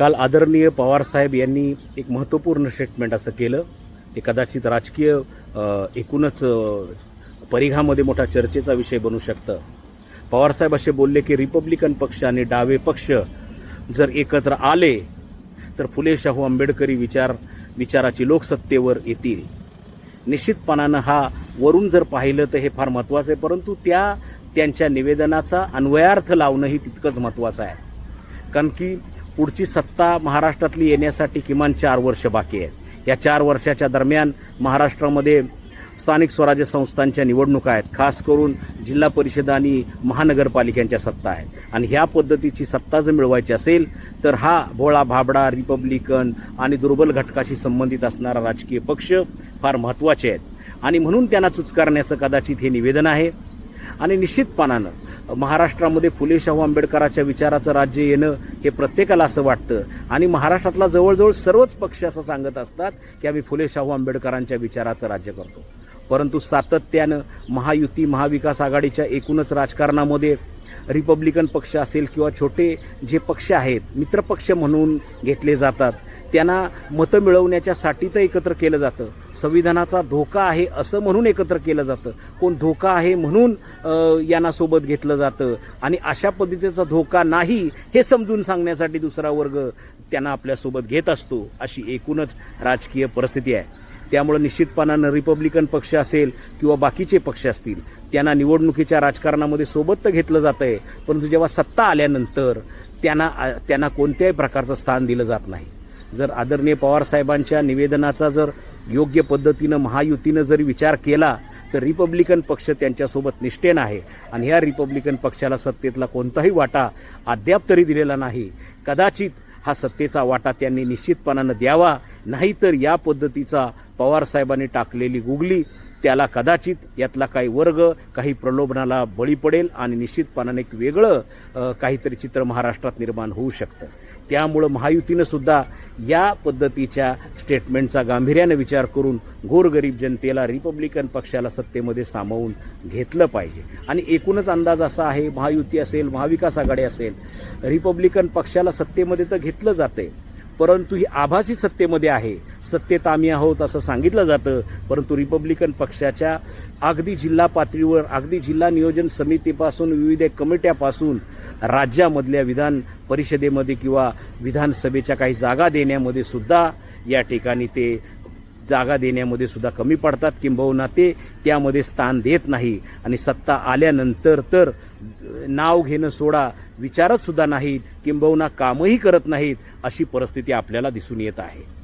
काल आदरणीय पवारसाहेब यांनी एक महत्त्वपूर्ण स्टेटमेंट असं केलं. ते कदाचित राजकीय एकूणच परिघामध्ये मोठा चर्चेचा विषय बनू शकतं. पवारसाहेब असे बोलले की रिपब्लिकन पक्ष आणि डावे पक्ष जर एकत्र आले तर फुले शाहू आंबेडकरी विचार विचाराची लोकसत्तेवर येतील. निश्चितपणानं हा वरून जर पाहिलं तर हे फार महत्त्वाचं आहे परंतु त्या त्यांच्या निवेदनाचा अन्वयार्थ लावणंही तितकंच महत्त्वाचं आहे. कारण की पुढची सत्ता महाराष्ट्रातली येण्यासाठी किमान चार वर्ष बाकी आहेत. या चार वर्षाच्या दरम्यान महाराष्ट्रामध्ये स्थानिक स्वराज्य संस्थांच्या निवडणुका आहेत. खास करून जिल्हा परिषद आणि महानगरपालिकांच्या सत्ता आहेत. आणि ह्या पद्धतीची सत्ता जर मिळवायची असेल तर हा भोळा भाबडा रिपब्लिकन आणि दुर्बल घटकाशी संबंधित असणारा राजकीय पक्ष फार महत्त्वाचे आहेत. आणि म्हणून त्यांना चुचकारण्याचं कदाचित हे निवेदन आहे. आणि निश्चितपणानं महाराष्ट्रामध्ये फुले शाहू आंबेडकराच्या विचाराचं राज्य येणं हे प्रत्येकाला असं वाटतं. आणि महाराष्ट्रातला जवळजवळ सर्वच पक्ष असं सांगत असतात की आम्ही फुले शाहू आंबेडकरांच्या विचाराचं राज्य करतो. परंतु सातत्यानं महायुती महाविकास आघाडीच्या एकूणच राजकारणामध्ये रिपब्लिकन पक्ष असेल किंवा छोटे जे पक्ष आहेत मित्रपक्ष म्हणून घेतले जातात त्यांना मतं मिळवण्याच्यासाठी तर एकत्र केलं जातं. संविधानाचा धोका आहे असं म्हणून एकत्र केलं जातं. कोण धोका आहे म्हणून यांना सोबत घेतलं जातं. आणि अशा पद्धतीचा धोका नाही हे समजून सांगण्यासाठी दुसरा वर्ग त्यांना आपल्यासोबत घेत असतो अशी एकूणच राजकीय परिस्थिती आहे. त्यामुळं निश्चितपणानं रिपब्लिकन पक्ष असेल किंवा बाकीचे पक्ष असतील त्यांना निवडणुकीच्या राजकारणामध्ये सोबत तर घेतलं जातं आहे परंतु जेव्हा सत्ता आल्यानंतर त्यांना त्यांना कोणत्याही प्रकारचं स्थान दिलं जात नाही. जर आदरणीय पवारसाहेबांच्या निवेदनाचा जर योग्य पद्धतीनं महायुतीनं जरी विचार केला तर रिपब्लिकन पक्ष त्यांच्यासोबत निष्ठेन आहे. आणि ह्या रिपब्लिकन पक्षाला सत्तेतला कोणताही वाटा अद्याप तरी दिलेला नाही. कदाचित हा सत्तेचा वाटा त्यांनी निश्चितपणानं द्यावा. नाहीतर या पद्धतीचा पवारसाहेबांनी टाकलेली गुगली त्याला कदाचित यातला काही वर्ग काही प्रलोभनाला बळी पडेल आणि निश्चितपणाने एक वेगळं काहीतरी चित्र महाराष्ट्रात निर्माण होऊ शकतं. त्यामुळं महायुतीनं सुद्धा या पद्धतीच्या स्टेटमेंटचा गांभीर्यानं विचार करून गोरगरीब जनतेला रिपब्लिकन पक्षाला सत्तेमध्ये सामावून घेतलं पाहिजे. आणि एकूणच अंदाज असा आहे महायुती असेल महाविकास आघाडी असेल रिपब्लिकन पक्षाला सत्तेमध्ये तर घेतलं जाते परंतु ही आभासी सत्तेमध्ये आहे. सत्तेत आम्ही आहोत असं सांगितलं जातं. परंतु रिपब्लिकन पक्षाच्या अगदी जिल्हा पातळीवर अगदी जिल्हा नियोजन समितीपासून विविध कमिट्यापासून राज्यामधल्या विधान परिषदेमध्ये किंवा विधानसभेच्या काही जागा देण्यामध्ये सुद्धा या ठिकाणी ते जागा देण्यामध्ये सुद्धा कमी पडतात किंबहुना ते त्यामध्ये स्थान देत नाही. आणि सत्ता आल्यानंतर तर नाव घेणं सोडा विचारत सुद्धा नाहीत किंबहुना कामही करत नाहीत अशी परिस्थिती आपल्याला दिसून येत आहे.